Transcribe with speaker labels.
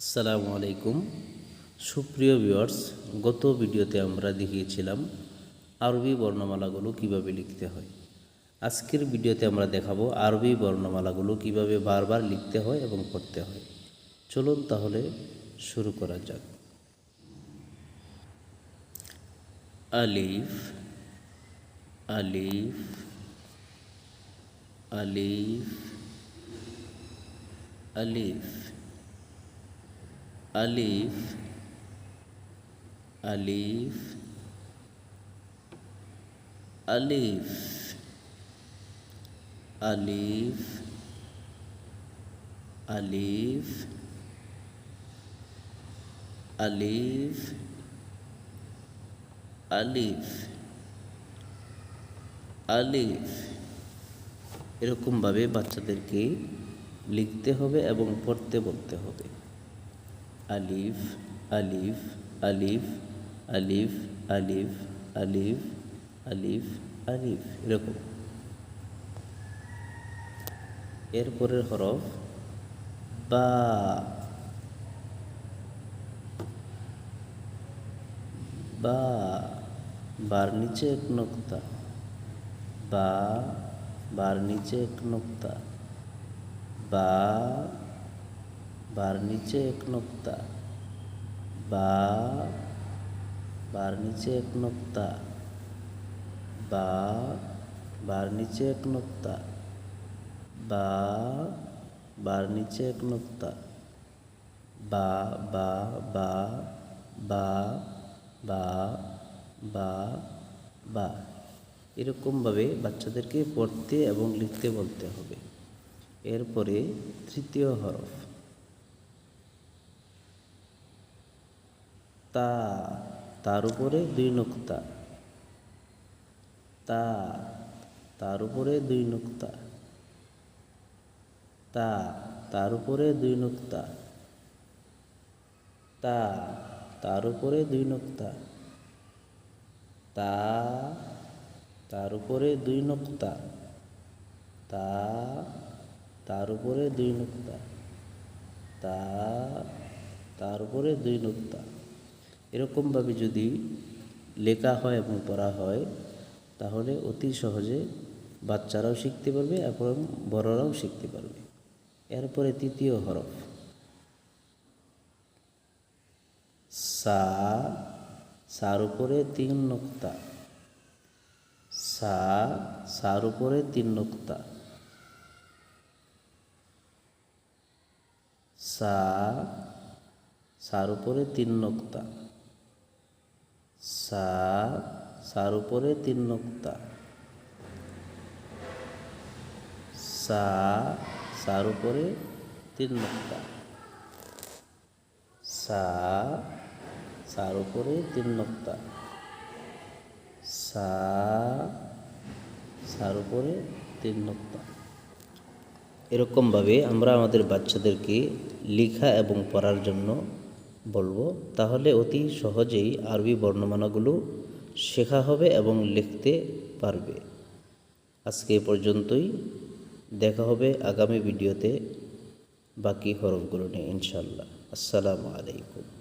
Speaker 1: আসসালামু আলাইকুম। সুপ্রিয় ভিউয়ার্স, গত ভিডিওতে আমরা দেখিয়েছিলাম আরবি বর্ণমালাগুলো কীভাবে লিখতে হয়। আজকের ভিডিওতে আমরা দেখাবো আরবি বর্ণমালাগুলো কীভাবে বারবার লিখতে হয় এবং পড়তে হয়। চলুন তাহলে শুরু করা যাক। আলিফ আলিফ আলিফ আলিফ আলিফ আলিফ আলিফ আলিফ আলিফ আলিফ আলিফ আলিফ এরকমভাবে বাচ্চাদেরকে লিখতে হবে এবং পড়তে বলতে হবে। আলিফ আলিফ আলিফ আলিফ আলিফ আলিফ আলিফ আলিফ এরকম। এরপরের হরফ বা। বা, বার নিচে এক নোক্তা। বা, বার নিচে এক নোক্তা। বা বার নিচে এক নোক্তা। বা, বার নিচে এক নোক্তা। বা, বার নিচে এক নোক্তা। বা, বার নিচে এক নোক্তা। বা বা বা বা বা বা বা। এরকমভাবে বাচ্চাদেরকে পড়তে এবং লিখতে বলতে হবে। এরপরে তৃতীয় হরফ। তা, তার উপরে দুই নোক্তা। তা, তার উপরে দুই নোক্তা। তা, তার উপরে দুই নোক্তা। তা, তার উপরে দুই নোক্তা। তা, তার উপরে দুই নোক্তা। তা, তার উপরে দুই নোক্তা। তা, তার উপরে দুই নোক্তা। এরকমভাবে যদি লেখা হয় এবং পড়া হয়, তাহলে অতি সহজে বাচ্চারাও শিখতে পারবে এবং বড়রাও শিখতে পারবে। এরপরে তৃতীয় হরফ। সা, সার উপরে তিন নোক্তা। সা, সার উপরে তিন নোক্তা। সা, সার উপরে তিন নোক্তা। সা, সার উপরে তিন নোক্তা। সা, সার উপরে তিন নোক্তা। সা, সার উপরে তিন নোক্তা। সা, সার উপরে তিন নোক্তা। এরকমভাবে আমরা আমাদের বাচ্চাদেরকে লেখা এবং পড়ার জন্য বলব, তাহলে অতি সহজেই আরবি বর্ণমালাগুলো শেখা হবে এবং লিখতে পারবে। আজকে এ পর্যন্তই। দেখা হবে আগামী ভিডিওতে বাকি হরফগুলো নিয়ে ইনশাল্লাহ আসসালামু আলাইকুম।